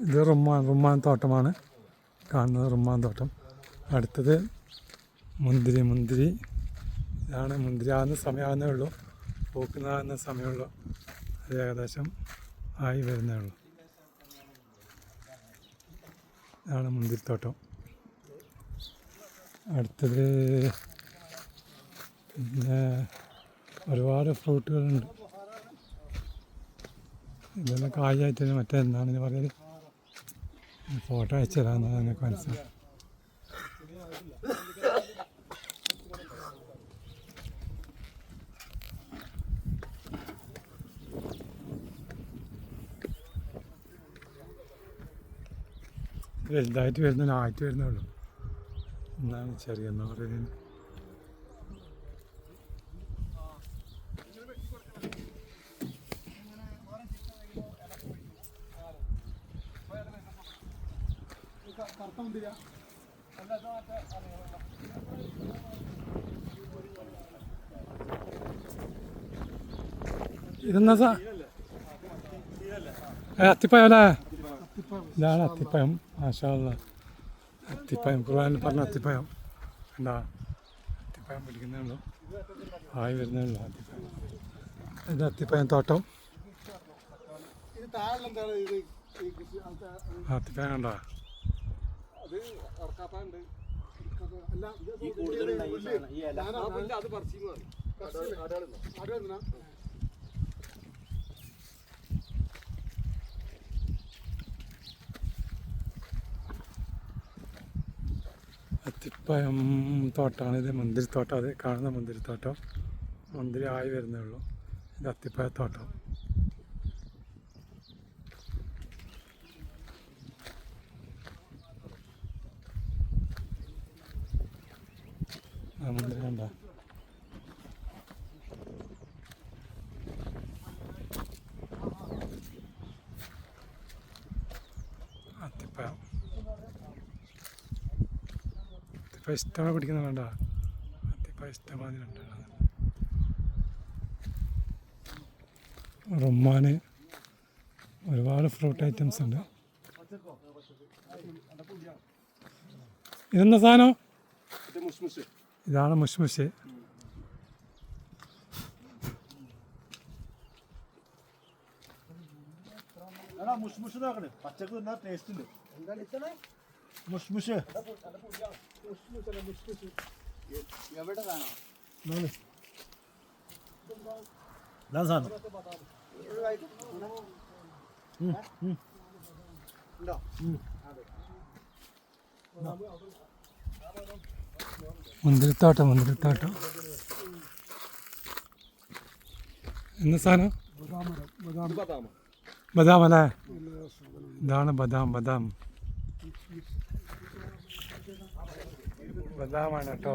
ഇത് റുമാൻ റുമാൻ തോട്ടമാണ്. കാണുന്നത് റുമാൻ തോട്ടം. അടുത്തത് മുന്തിരി മുന്തിരി. ഇതാണ് മുന്തിരി. ആകുന്ന സമയമാകുന്നേ ഉള്ളൂ. പൂക്കുന്നതാകുന്ന സമയമുള്ളൂ അത് ഏകദേശം ആയി വരുന്നേ ഉള്ളൂ. ഇതാണ് മുന്തിരിത്തോട്ടം അടുത്തത് പിന്നെ ഒരുപാട് ഫ്രൂട്ടുകളുണ്ട്. ഇതെല്ലാം കായായിട്ട് മറ്റേ എന്താണ് ഇത് പറയുന്നത് ഫോട്ടോ അയച്ചു തരാമെന്നാണ് നിങ്ങൾക്ക് മനസ്സിലായി വലുതായിട്ട് വരുന്ന ആയിട്ട് വരുന്നേ ഉള്ളൂ. എന്നാണ് ചെറിയ എന്ന് പറയുന്നത്. ഇതെന്നാ സാ? ഏ, അത്തിപ്പഴം അല്ലേ? ഇതാണ് അത്തിപ്പയം മാഷാല്ല അത്തിപ്പയം ഖുർആനിൽ പറഞ്ഞ അത്തിപ്പയം എന്താ? അത്തിപ്പയം പിടിക്കുന്നേ ഉള്ളൂ. ആയി വരുന്നേ ഉള്ളൂ അത്തിപ്പയം ഇത് അത്തിപ്പയം തോട്ടം. അത്തിപ്പയം കണ്ടോ? അത് ഇറക്കാത്താണ്ട് അല്ല ഈ കൂടുതലുണ്ടായി ഈ സാധനം, ഈ ഇല. അത് പറിച്ചിരുന്നതാണ് അതെന്തിനാ അത്തിപ്പഴം തോട്ടമാണ് ഇത് മുന്തിരിത്തോട്ടം. അത് കാണുന്ന മുന്തിരിത്തോട്ടം. മുന്തിരി ആയി വരുന്നേ ഉള്ളൂ. ഇത് അത്തിപ്പഴത്തോട്ടം. മുന്തിരി കണ്ട. അത്തിപ്പഴം ഇഷ്ടമാണ് പിടിക്കുന്ന വേണ്ട അത്തിപ്പഴം ഇഷ്ടമായി ഉണ്ട് റുമ്മാന് ഒരുപാട് ഫ്രൂട്ട് ഐറ്റംസ് ഉണ്ട്. ഇതെന്താ സാധനം? ഇതാണ് മുസ്മുസ് മുഷ്മുഷ് നോക്കണേ. പച്ചക്ക് തിന്നാ ടേസ്റ്റ് ഉണ്ട്. മുഷ്മുഷ് എവിടെ സാധനം. മുന്തിരിത്തോട്ടം മുന്തിരിത്തോട്ടം. എന്ന സാധനം? ബദാം അല്ലേ? ഇതാണ് ബദാം ബദാം. ബദാമാണ് കേട്ടോ.